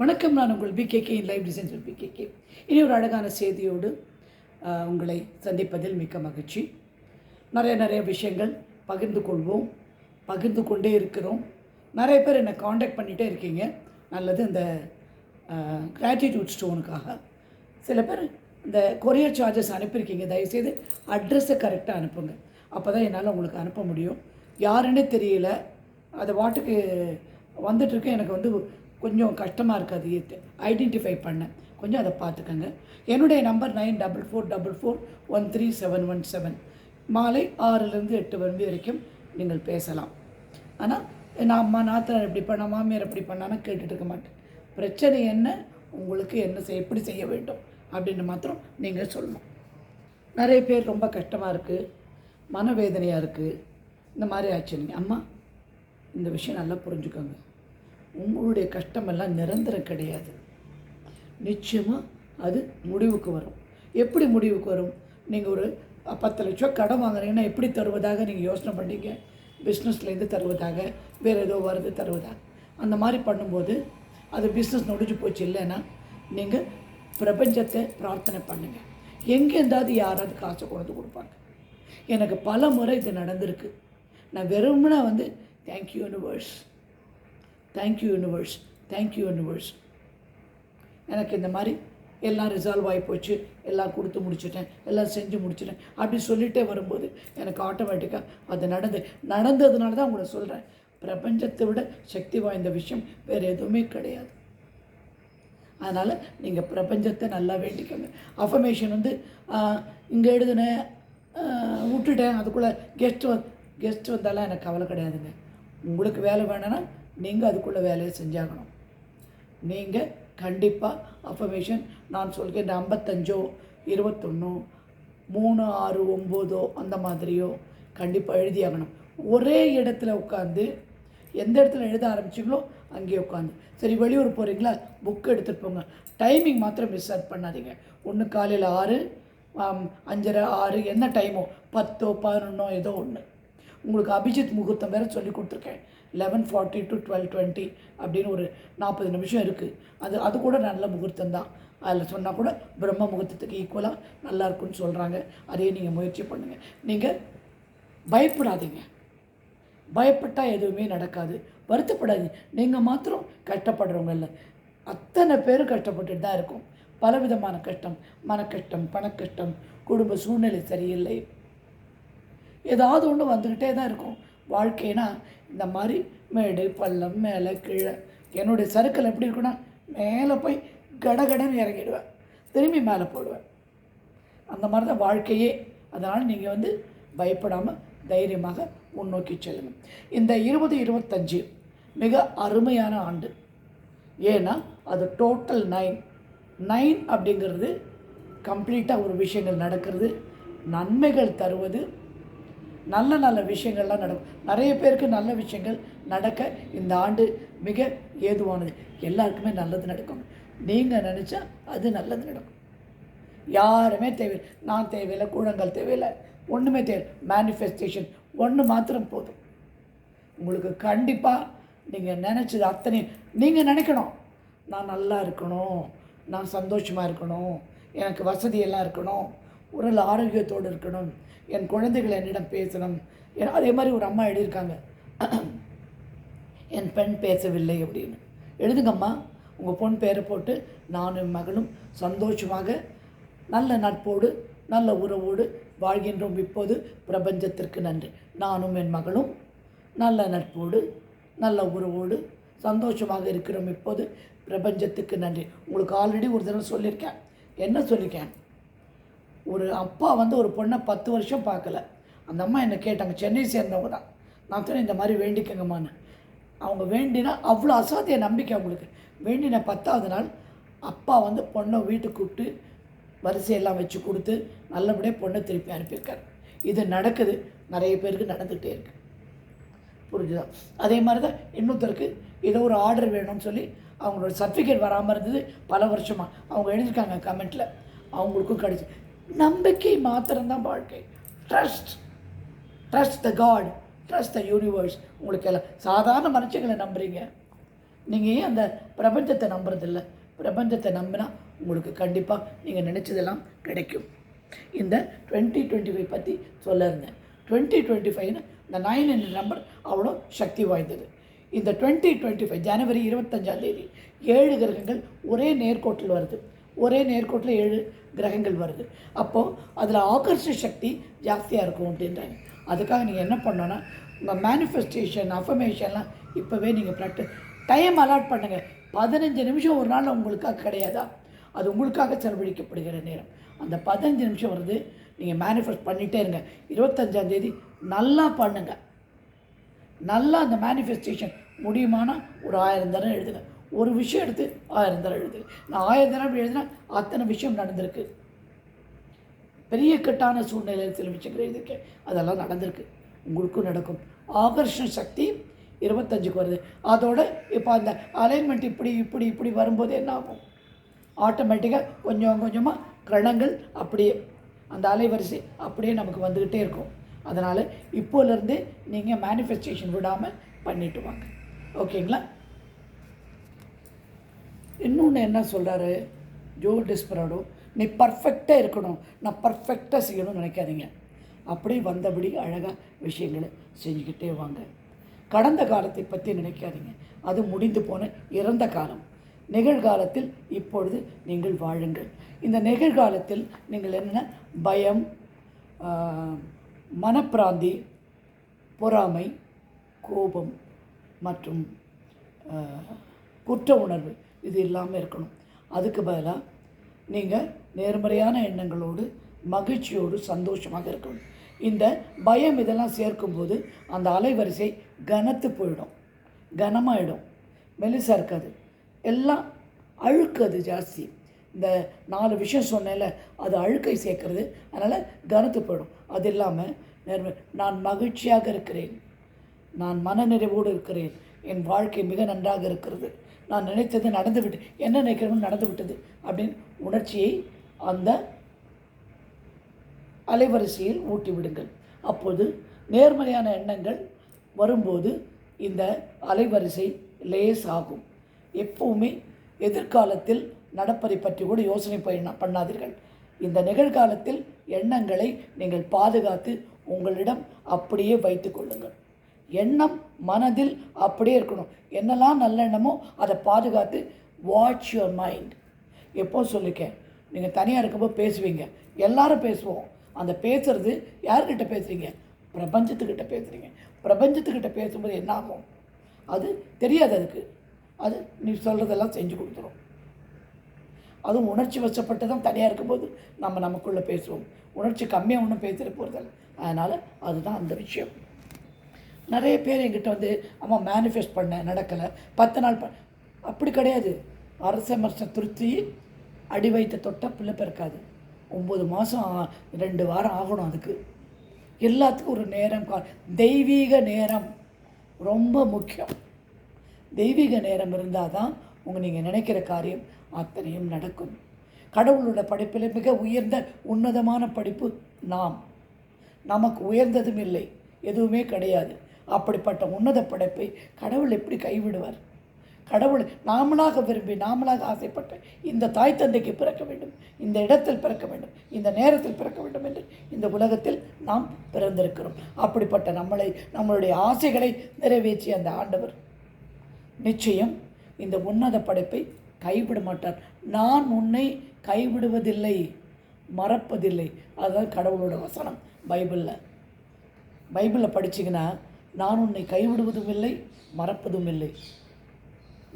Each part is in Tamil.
வணக்கம் நான் உங்கள் பிகேகே லைவ் டிசைன்ஸ் பிகேகே இனி ஒரு அழகான செய்தியோடு உங்களை சந்திப்பதில் மிக்க மகிழ்ச்சி. நிறைய நிறைய விஷயங்கள் பகிர்ந்து கொள்வோம் பகிர்ந்து கொண்டே இருக்கிறோம். நிறைய பேர் என்னை காண்டாக்ட் பண்ணிகிட்டே இருக்கீங்க. நல்லது இந்த கிராட்டிடியூட் ஸ்டோனுக்காக சில பேர் இந்த கொரியர் சார்ஜஸ் அனுப்பியிருக்கீங்க. தயவுசெய்து அட்ரஸை கரெக்டாக அனுப்புங்க. அப்போ தான் என்னால் உங்களுக்கு அனுப்ப முடியும். யாருன்னே தெரியல. அது வாட்டுக்கு வந்துட்டுருக்கு எனக்கு வந்து கொஞ்சம் கஷ்டமாக இருக்குது அது ஐடென்டிஃபை பண்ண. கொஞ்சம் அதை பார்த்துக்கோங்க. என்னுடைய number nine double four double four one three seven one seven. மாலை ஆறுலேருந்து எட்டு மணி வரைக்கும் நீங்கள் பேசலாம். ஆனால் நான் அம்மா நாத்தனார் இப்படி பண்ண மாமியார் எப்படி பண்ணானா கேட்டுட்டு இருக்க மாட்டேன். பிரச்சனை என்ன? உங்களுக்கு என்ன செய் எப்படி செய்ய வேண்டும்? அப்படின்னு மாத்திரம் நீங்கள் சொல்லணும். நிறைய பேர் ரொம்ப கஷ்டமாக இருக்குது மனவேதனையாக இருக்குது இந்த மாதிரி ஆச்சு. அம்மா இந்த விஷயம் நல்லா புரிஞ்சுக்கோங்க. உங்களுடைய கஷ்டமெல்லாம் நிரந்தரம் கிடையாது. நிச்சயமாக அது முடிவுக்கு வரும். எப்படி முடிவுக்கு வரும்? நீங்கள் ஒரு பத்து லட்சம் கடன் வாங்குறீங்கன்னா எப்படி தருவதாக நீங்கள் யோசனை பண்ணீங்க பிஸ்னஸ்லேருந்து தருவதாக வேறு ஏதோ வருது தருவதாக. அந்த மாதிரி பண்ணும்போது அது பிஸ்னஸ் நொடிஞ்சு போச்சு இல்லைன்னா நீங்கள் பிரபஞ்சத்தை பிரார்த்தனை பண்ணுங்கள் எங்கே இருந்தாவது யாராவது காசை கொண்டு கொடுப்பாங்க. எனக்கு பல முறை இது நடந்திருக்கு. நான் வெறும்னா வந்து thank you universe thank you universe thank you universe எனக்கு இந்த மாதிரி எல்லாம் ரிசால்வ் ஆகி போச்சு. எல்லாம் கொடுத்து முடிச்சுட்டேன். எல்லாம் செஞ்சு முடிச்சிட்டேன். அப்படி சொல்லிகிட்டே வரும்போது எனக்கு ஆட்டோமேட்டிக்காக அது நடந்து நடந்ததுனால தான் உங்களை சொல்கிறேன் பிரபஞ்சத்தை விட சக்தி வாய்ந்த விஷயம் வேறு எதுவுமே கிடையாது. அதனால் நீங்கள் பிரபஞ்சத்தை நல்லா வேண்டிக்கோங்க. அஃபர்மேஷன் வந்து இங்கே எழுதுனேன் விட்டுட்டேன். அதுக்குள்ளே கெஸ்ட் வந் கெஸ்ட் வந்தாலாம் எனக்கு கவலை கிடையாதுங்க. உங்களுக்கு வேலை வேணும்னா நீங்கள் அதுக்குள்ளே வேலையை செஞ்சாகணும். நீங்கள் கண்டிப்பாக அஃபர்மேஷன் நான் சொல்கிறேன் இந்த ஐம்பத்தஞ்சோ இருபத்தொன்னோ மூணு ஆறு ஒம்போதோ அந்த மாதிரியோ கண்டிப்பாக எழுதியாகணும் ஒரே இடத்துல உட்காந்து எந்த இடத்துல எழுத ஆரம்பிச்சிங்களோ அங்கேயே உட்காந்து சரி வெளியூர் போகிறீங்களா புக் எடுத்துகிட்டு போங்க. டைமிங் மாத்திரம் மிஸ் அவுட் பண்ணாதீங்க. ஒன்று காலையில் ஆறு அஞ்சரை ஆறு என்ன டைமோ பத்தோ பதினொன்னோ ஏதோ ஒன்று உங்களுக்கு அபிஜித் முகூர்த்தம் வேறு சொல்லி கொடுத்துருக்கேன். Eleven forty to twelve twenty அப்படின்னு ஒரு நாற்பது நிமிஷம் இருக்குது அது அது கூட நல்ல முகூர்த்தம் தான். அதில் சொன்னால் கூட பிரம்ம முகூர்த்தத்துக்கு ஈக்குவலாக நல்லாயிருக்குன்னு சொல்கிறாங்க அதையே நீங்கள் முயற்சி பண்ணுங்கள் நீங்கள் பயப்படாதீங்க. பயப்பட்டால் எதுவுமே நடக்காது. வருத்தப்படாதீங்க. நீங்கள் மாத்திரம் கஷ்டப்படுறவங்க இல்லை. அத்தனை பேரும் கஷ்டப்பட்டுட்டு தான் இருக்கும். பலவிதமான கஷ்டம் மன கஷ்டம் பண குடும்ப சூழ்நிலை சரியில்லை. ஏதாவது ஒன்று வந்துக்கிட்டே தான் இருக்கும். வாழ்க்கைனா இந்த மாதிரி மேடு பள்ளம் மேலே கீழே. என்னுடைய சறுக்கல் எப்படி இருக்குன்னா மேலே போய் கடகடன்னு இறங்கிடுவேன். திரும்பி மேலே போடுவேன். அந்த மாதிரி தான் வாழ்க்கையே. அதனால் நீங்கள் வந்து பயப்படாமல் தைரியமாக முன்னோக்கி செல்லுங்கள் இந்த இருபது இருபத்தஞ்சு மிக அருமையான ஆண்டு. ஏன்னா அது டோட்டல் நைன் நைன் அப்படிங்கிறது கம்ப்ளீட்டாக ஒரு விஷயங்கள் நடக்கிறது நன்மைகள் தருவது நல்ல நல்ல விஷயங்கள்லாம் நடக்கும். நிறைய பேருக்கு நல்ல விஷயங்கள் நடக்க இந்த ஆண்டு மிக ஏதுவானது. எல்லாருக்குமே நல்லது நடக்கும். நீங்கள் நினச்சா அது நல்லது நடக்கும். யாருமே தேவையில்லை. நான் தேவையில்லை கூழங்கள் தேவையில்லை ஒன்றுமே தேவையில்லை. மேனிஃபெஸ்டேஷன் ஒன்று மாத்திரம் போதும். உங்களுக்கு கண்டிப்பாக நீங்கள் நினச்சது அத்தனை நீங்கள் நினைக்கணும். நான் நல்லா இருக்கணும் நான் சந்தோஷமாக இருக்கணும் எனக்கு வசதியெல்லாம் இருக்கணும் உடல் ஆரோக்கியத்தோடு இருக்கணும் என் குழந்தைகள் என்னிடம் பேசணும். அதே மாதிரி ஒரு அம்மா எழுதியிருக்காங்க. என் பெண் பேசவில்லை அப்படின்னு. எழுதுங்கம்மா உங்கள் பொன் பேரை போட்டு நானும் என் மகளும் சந்தோஷமாக நல்ல நட்போடு நல்ல உறவோடு வாழ்கின்றோம். இப்போது பிரபஞ்சத்திற்கு நன்றி. நானும் என் மகளும் நல்ல நட்போடு நல்ல உறவோடு சந்தோஷமாக இருக்கிறோம். இப்போது பிரபஞ்சத்துக்கு நன்றி. உங்களுக்கு ஆல்ரெடி ஒரு தடவை சொல்லியிருக்கேன். என்ன சொல்லியிருக்கேன்? ஒரு அப்பா வந்து ஒரு பொண்ணை பத்து வருஷம் பார்க்கல. அந்த அம்மா என்னை கேட்டாங்க சென்னை சேர்ந்தவங்க தான். நான் சொன்னேன் இந்த மாதிரி வேண்டிக்கங்கம்மான்னு. அவங்க வேண்டினா அவ்வளோ அசாத்திய நம்பிக்கை அவங்களுக்கு. வேண்டின பத்தாவது நாள் அப்பா வந்து பொண்ணை வீட்டுக்கு கூப்பிட்டு வரிசையெல்லாம் வச்சு கொடுத்து நல்லபடியாக பொண்ணை திருப்பி அனுப்பியிருக்காரு. இது நடக்குது. நிறைய பேருக்கு நடந்துகிட்டே இருக்கு. புரிஞ்சுதா? அதே மாதிரி தான் இன்னொருத்தருக்கு ஏதோ ஒரு ஆர்டர் வேணும்னு சொல்லி அவங்களோட சர்டிஃபிகேட் வராமல் இருந்தது பல வருஷமாக அவங்க எழுதியிருக்காங்க கமெண்ட்டில் அவங்களுக்கும் கிடச்சி. நம்பிக்கை மாத்திரம்தான் வாழ்க்கை. Trust trust the God trust the universe உங்களுக்கு எல்லாம் சாதாரண மனுஷங்களை நம்புறீங்க. நீங்கள் ஏன் அந்த பிரபஞ்சத்தை நம்புறதில்ல? பிரபஞ்சத்தை நம்பினா உங்களுக்கு கண்டிப்பாக நீங்கள் நினச்சதெல்லாம் கிடைக்கும். இந்த டுவெண்ட்டி டுவெண்ட்டி ஃபைவ் பற்றி சொல்லியிருந்தேன் டுவெண்ட்டி டுவெண்ட்டி ஃபைவ்னு இந்த நைன் என்ற நம்பர் அவ்வளோ சக்தி வாய்ந்தது. இந்த டுவெண்ட்டி டுவெண்ட்டி ஃபைவ் ஜனவரி இருபத்தஞ்சாம் தேதி ஏழு கிரகங்கள் ஒரே நேர்கோட்டில் வருது. ஒரே நேர்கோட்டில் ஏழு கிரகங்கள் வருது. அப்போது அதில் ஆகர்ஷ சக்தி ஜாஸ்தியாக இருக்கும் அப்படின்றாங்க. அதுக்காக நீங்கள் என்ன பண்ணோன்னா உங்கள் மேனிஃபெஸ்டேஷன் அஃபர்மேஷன்லாம் இப்போவே நீங்கள் ப்ராக்டிஸ் டைம் அலாட் பண்ணுங்கள் பதினஞ்சு நிமிஷம் ஒரு நாள் உங்களுக்காக கிடையாதா? அது உங்களுக்காக செலவழிக்கப்படுகிற நேரம். அந்த பதினஞ்சு நிமிஷம் வருது நீங்கள் மேனிஃபெஸ்ட் பண்ணிகிட்டே இருங்க. இருபத்தஞ்சாந்தேதி நல்லா பண்ணுங்கள் நல்லா அந்த மேனிஃபெஸ்டேஷன் முடியுமானா ஒரு ஆயிரம் தடவை எழுதுங்க. ஒரு விஷயம் எடுத்து ஆயிரம் தடவை எழுது. நான் ஆயிரம் தடவை எழுதினா அத்தனை விஷயம் நடந்திருக்கு. பெரிய கட்டான சூழ்நிலையில் சில விஷயங்கள் எழுதியிருக்கேன். அதெல்லாம் நடந்திருக்கு. உங்களுக்கும் நடக்கும். ஆகர்ஷண சக்தி இருபத்தஞ்சுக்கு வருது. அதோட இப்போ அந்த அலைன்மெண்ட் இப்படி இப்படி இப்படி வரும்போது என்ன ஆகும்? ஆட்டோமேட்டிக்காக கொஞ்சம் கொஞ்சமாக கிரணங்கள் அப்படியே அந்த அலைவரிசை அப்படியே நமக்கு வந்துக்கிட்டே இருக்கும். அதனால் இப்போலேருந்தே நீங்கள் மேனிஃபெஸ்டேஷன் விடாமல் பண்ணிட்டு வாங்க. ஓகேங்களா இன்னொன்று என்ன சொல்கிறாரு ஜோ டிஸ்பராடோ நீ பர்ஃபெக்டாக இருக்கணும். நான் பர்ஃபெக்டாக செய்யணும்னு நினைக்காதீங்க. அப்படி வந்தபடி அழகாக விஷயங்களை செஞ்சுக்கிட்டே வாங்க. கடந்த காலத்தை பற்றி நினைக்காதீங்க. அது முடிந்து போன இறந்த காலம். நிகழ்காலத்தில் இப்பொழுது நீங்கள் வாழுங்கள். இந்த நிகழ்காலத்தில் நீங்கள் என்ன? பயம் மனப்பிராந்தி பொறாமை கோபம் மற்றும் குற்ற உணர்வு இது இல்லாமல் இருக்கணும். அதுக்கு பதிலாக நீங்கள் நேர்மறையான எண்ணங்களோடு மகிழ்ச்சியோடு சந்தோஷமாக இருக்கணும். இந்த பயம் இதெல்லாம் சேர்க்கும்போது அந்த அலைவரிசை கனத்து போயிடும். கனமாயிடும். மெலிசாக இருக்காது. எல்லாம் அழுக்கு அது ஜாஸ்தி. இந்த நாலு விஷயம் சொன்னேன்ல அது அழுக்கை சேர்க்கறது. அதனால் கனத்து போயிடும். அது இல்லாமல் நேர்மை நான் மகிழ்ச்சியாக இருக்கிறேன். நான் மனநிறைவோடு இருக்கிறேன். என் வாழ்க்கை மிக நன்றாக இருக்கிறது. நான் நினைத்தது நடந்து விட்டு என்ன நினைக்கிறோம் நடந்து விட்டது அப்படின்னு உணர்ச்சியை அந்த அலைவரிசையில் ஊட்டி விடுங்கள் அப்போது நேர்மறையான எண்ணங்கள் வரும்போது இந்த அலைவரிசை லேஸ் ஆகும் எப்பவுமே எதிர்காலத்தில் நடப்பதை பற்றி கூட யோசனை பண்ண பண்ணாதீர்கள். இந்த நிகழ்காலத்தில் எண்ணங்களை நீங்கள் பாதுகாத்து உங்களிடம் அப்படியே வைத்து கொள்ளுங்கள். எண்ணம் மனதில் அப்படியே இருக்கணும். என்னெல்லாம் நல்லெண்ணமோ அதை பாதுகாத்து வாட்ச் யுவர் மைண்ட் எப்போ சொல்லிருக்கேன் நீங்கள் தனியாக இருக்கும்போது பேசுவீங்க. எல்லாரும் பேசுவோம். அந்த பேசுறது யார்கிட்ட பேசுறீங்க? பிரபஞ்சத்துக்கிட்ட பேசுகிறீங்க பிரபஞ்சத்துக்கிட்ட பேசும்போது என்ன ஆகும் அது தெரியாது அதுக்கு. அது நீ சொல்கிறதெல்லாம் செஞ்சு கொடுத்துரும். அதுவும் உணர்ச்சி வசப்பட்டு தான் தனியாக இருக்கும்போது நம்ம நமக்குள்ளே பேசுவோம். உணர்ச்சி கம்மியாக ஒன்றும் பேசிட்டு போகிறதில்ல அதனால் அதுதான் அந்த விஷயம். நிறைய பேர் எங்கிட்ட வந்து அம்மா மேனிஃபெஸ்ட் பண்ணேன் நடக்கலை. பத்து நாள் ப அப்படி கிடையாது. அரச மரச திருப்தி அடி வைத்த தொட்டால் பிள்ளை பிறக்காது ஒம்பது மாதம் ரெண்டு வாரம் ஆகணும் அதுக்கு. எல்லாத்துக்கும் ஒரு நேரம் கா தெய்வீக நேரம். ரொம்ப முக்கியம். தெய்வீக நேரம் இருந்தால் தான் உங்கள் நீங்கள் நினைக்கிற காரியம் அத்தனையும் நடக்கும். கடவுளோட படைப்பில் மிக உயர்ந்த உன்னதமான படிப்பு நாம். நமக்கு உயர்ந்ததும் இல்லை. எதுவுமே கிடையாது. அப்படிப்பட்ட உன்னத படைப்பை கடவுள் எப்படி கைவிடுவார்? கடவுள் நாமளாக விரும்பி நாமளாக ஆசைப்பட்ட இந்த தாய் தந்தைக்கு பிறக்க வேண்டும் இந்த இடத்தில் பிறக்க வேண்டும் இந்த நேரத்தில் பிறக்க வேண்டும் என்று இந்த உலகத்தில் நாம் பிறந்திருக்கிறோம். அப்படிப்பட்ட நம்மளை நம்மளுடைய ஆசைகளை நிறைவேற்றிய அந்த ஆண்டவர் நிச்சயம் இந்த உன்னத படைப்பை கைவிட மாட்டார். நான் உன்னை கைவிடுவதில்லை மறப்பதில்லை. அதுதான் கடவுளோட வசனம். பைபிளில். பைபிளில் படிச்சீங்கன்னா நான் உன்னை கைவிடுவதும் இல்லை மறப்பதும் இல்லை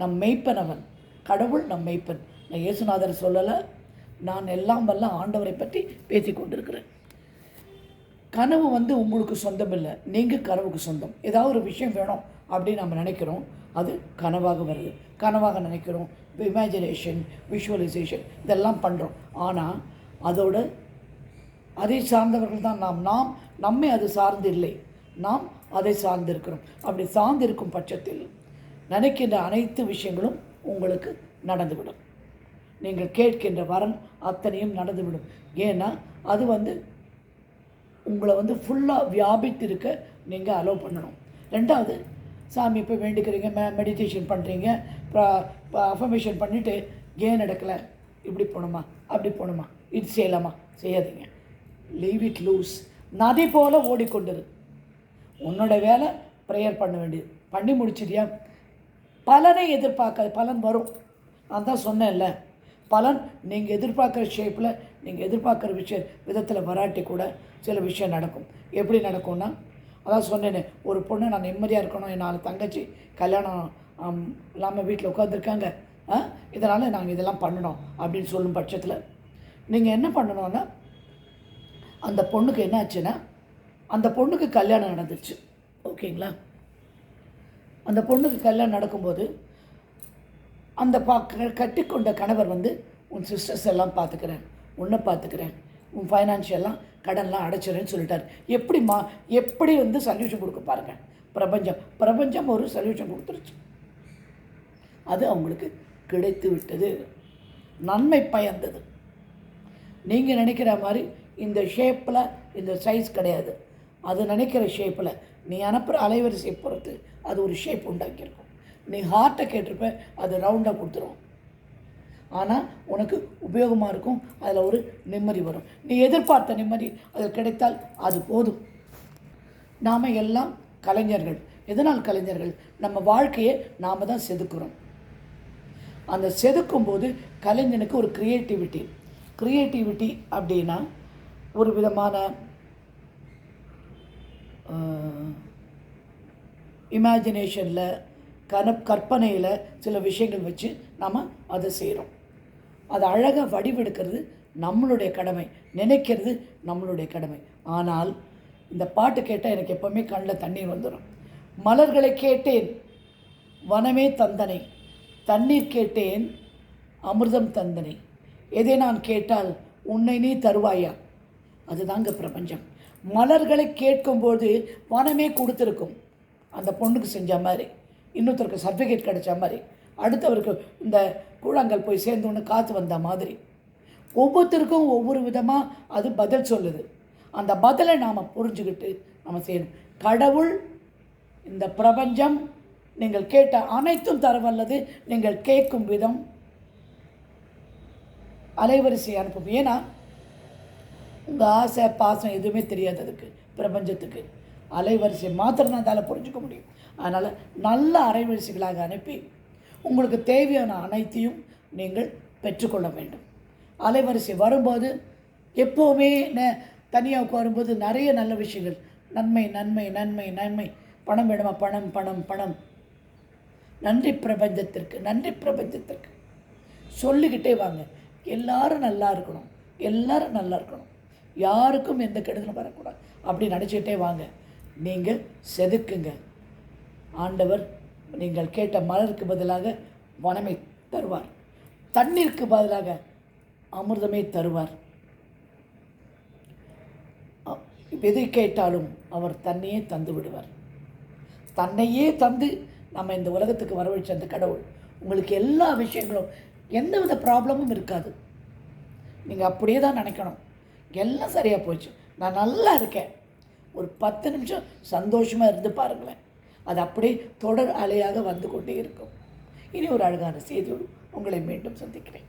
நம் மெய்ப்பன் அவன். கடவுள் நம் மெய்ப்பன். நான் இயேசுநாதர் சொல்லலை நான் எல்லாம் வல்ல ஆண்டவரை பற்றி பேசி கொண்டிருக்கிறேன். கனவு வந்து உங்களுக்கு சொந்தம் இல்லை நீங்கள் கனவுக்கு சொந்தம். ஏதாவது ஒரு விஷயம் வேணும் அப்படின்னு நம்ம நினைக்கிறோம் அது கனவாக வருது. கனவாக நினைக்கிறோம் இமேஜினேஷன் விஷுவலைசேஷன் இதெல்லாம் பண்ணுறோம் ஆனால் அதோட அதை சார்ந்தவர்கள் தான் நாம். நாம் நம்மை அது சார்ந்து இல்லை. நாம் அதை சார்ந்திருக்கிறோம் அப்படி சார்ந்திருக்கும் பட்சத்தில் நினைக்கின்ற அனைத்து விஷயங்களும் உங்களுக்கு நடந்துவிடும். நீங்கள் கேட்கின்ற வரன் அத்தனையும் நடந்துவிடும். ஏன்னா அது வந்து உங்களை வந்து ஃபுல்லாக வியாபித்து இருக்க நீங்கள் அலோவ் பண்ணணும். ரெண்டாவது சாமி இப்போ வேண்டிக்கிறீங்க மெ மெடிடேஷன் பண்ணுறீங்க அஃபர்மேஷன் பண்ணிவிட்டு ஏன் நடக்கலை? இப்படி போகணுமா அப்படி போகணுமா இது செய்யலாமா? செய்யாதீங்க. லீவ் இட் லூஸ் நதி போல ஓடிக்கொண்டிரு. உன்னோட வேலை ப்ரேயர் பண்ண வேண்டியது. பண்ணி முடிச்சிட்டியா? பலனை எதிர்பார்க்காது பலன் வரும். நான் தான் சொன்னேன்ல பலன் நீங்கள் எதிர்பார்க்குற ஷேப்பில் நீங்கள் எதிர்பார்க்குற விஷய விதத்தில் வராட்டி கூட சில விஷயம் நடக்கும். எப்படி நடக்கும்னா அதான் சொன்னேனே ஒரு பொண்ணு நான் நிம்மதியாக இருக்கணும் என் நாலு தங்கச்சி கல்யாணம் இல்லாமல் வீட்டில் உட்காந்துருக்காங்க இதனால் நாங்கள் இதெல்லாம் பண்ணணும் அப்படின்னு சொல்லும் பட்சத்தில் நீங்கள் என்ன பண்ணணும்னா அந்த பொண்ணுக்கு என்ன ஆச்சுன்னா அந்த பொண்ணுக்கு கல்யாணம் நடந்துச்சு ஓகேங்களா? அந்த பொண்ணுக்கு கல்யாணம் நடக்கும்போது அந்த பா கட்டிக்கொண்ட கணவர் வந்து உன் சிஸ்டர்ஸ் எல்லாம் பார்த்துக்கிறேன் உன்னை பார்த்துக்கிறேன் உன் ஃபைனான்ஷியல்லாம் கடன்லாம் அடைச்சிடுறேன்னு சொல்லிட்டார். எப்படி மா எப்படி வந்து சல்யூஷன் கொடுக்க பாருங்க. பிரபஞ்சம் பிரபஞ்சம் ஒரு சொல்யூஷன் கொடுத்துருச்சு. அது அவங்களுக்கு கிடைத்து விட்டது. நன்மை பயந்தது. நீங்கள் நினைக்கிற மாதிரி இந்த ஷேப்பில் இந்த சைஸ் கிடையாது. அது நினைக்கிற ஷேப்பில் நீ அனுப்புகிற அலைவரிசையை பொறுத்து அது ஒரு ஷேப் உண்டாக்கியிருக்கும். நீ ஹார்ட்டை கேட்டிருப்ப அது ரவுண்டாக கொடுத்துரும். ஆனால் உனக்கு உபயோகமாக இருக்கும் அதில் ஒரு நிம்மதி வரும். நீ எதிர்பார்த்த நிம்மதி அது கிடைத்தால் அது போதும். நாம் எல்லாம் கலைஞர்கள். எதனால் கலைஞர்கள்? நம்ம வாழ்க்கையை நாம் தான் செதுக்குறோம். அந்த செதுக்கும் போது கலைஞனுக்கு ஒரு க்ரியேட்டிவிட்டி க்ரியேட்டிவிட்டி அப்படின்னா ஒரு விதமான இமேஜினேஷனில் கன கற்பனையில் சில விஷயங்கள் வச்சு நாம் அதை செய்கிறோம் அதை அழகாக வடிவெடுக்கிறது நம்மளுடைய கடமை நினைக்கிறது நம்மளுடைய கடமை. ஆனால் இந்த பாட்டு கேட்டால் எனக்கு எப்போவுமே கண்ணில் தண்ணீர் வந்துடும் மலர்களை கேட்டேன் வனமே தந்தனை. தண்ணீர் கேட்டேன் அமிர்தம் தந்தனை. எதை நான் கேட்டால் உன்னை நீ தருவாயா? அதுதாங்க பிரபஞ்சம். மலர்களை கேட்கும்போது பணமே கொடுத்துருக்கும். அந்த பொண்ணுக்கு செஞ்ச மாதிரி இன்னொருத்தருக்கு சர்டிஃபிகேட் கிடைச்ச மாதிரி அடுத்தவருக்கு இந்த கூழாங்கல் போய் சேர்ந்தோன்னு காற்று வந்த மாதிரி. ஒவ்வொருத்தருக்கும் ஒவ்வொரு விதமாக அது பதில் சொல்லுது. அந்த பதிலை நாம் புரிஞ்சுக்கிட்டு நம்ம செய்யணும். கடவுள் இந்த பிரபஞ்சம் நீங்கள் கேட்ட அனைத்தும் தரவல்லது நீங்கள் கேட்கும் விதம் அலைவரிசை அனுப்பும். ஏன்னா உங்கள் ஆசை பாசம் எதுவுமே தெரியாது அதுக்கு பிரபஞ்சத்துக்கு. அலைவரிசை மாத்திரம் தான் அதால் புரிஞ்சுக்க முடியும். அதனால் நல்ல அலைவரிசைகளாக அனுப்பி உங்களுக்கு தேவையான அனைத்தையும் நீங்கள் பெற்றுக்கொள்ள வேண்டும். அலைவரிசை வரும்போது எப்போவுமே ந தனியாக உட்காரும்போது நிறைய நல்ல விஷயங்கள். நன்மை நன்மை நன்மை நன்மை. பணம் வேணுமா? பணம் பணம் பணம். நன்றி பிரபஞ்சத்திற்கு நன்றி பிரபஞ்சத்திற்கு. சொல்லிக்கிட்டே வாங்க. எல்லாரும் நல்லா இருக்கணும். எல்லாரும் நல்லா இருக்கணும். யாருக்கும் எந்த கெடுதலும் வரக்கூடாது. அப்படி நினச்சிக்கிட்டே வாங்க. நீங்கள் செதுக்குங்க. ஆண்டவர் நீங்கள் கேட்ட மலருக்கு பதிலாக வனமை தருவார். தண்ணீருக்கு பதிலாக அமிர்தமே தருவார். அ- எதை கேட்டாலும் அவர் தன்னையே தந்து விடுவார். தன்னையே தந்து நம்ம இந்த உலகத்துக்கு வரவழைச்ச அந்த கடவுள் உங்களுக்கு எல்லா விஷயங்களும் எந்தவித ப்ராப்ளமும் இருக்காது. நீங்கள் அப்படியே தான் நினைக்கணும். எல்லாம் சரியாக போச்சு. நான் நல்லா இருக்கேன். ஒரு பத்து நிமிஷம் சந்தோஷமாக இருந்து பாருங்களேன். அது அப்படியே தொடர் அலையாக வந்து கொண்டே இருக்கும். இனி ஒரு அழகான செய்தியோடு உங்களை மீண்டும் சந்திக்கிறேன்.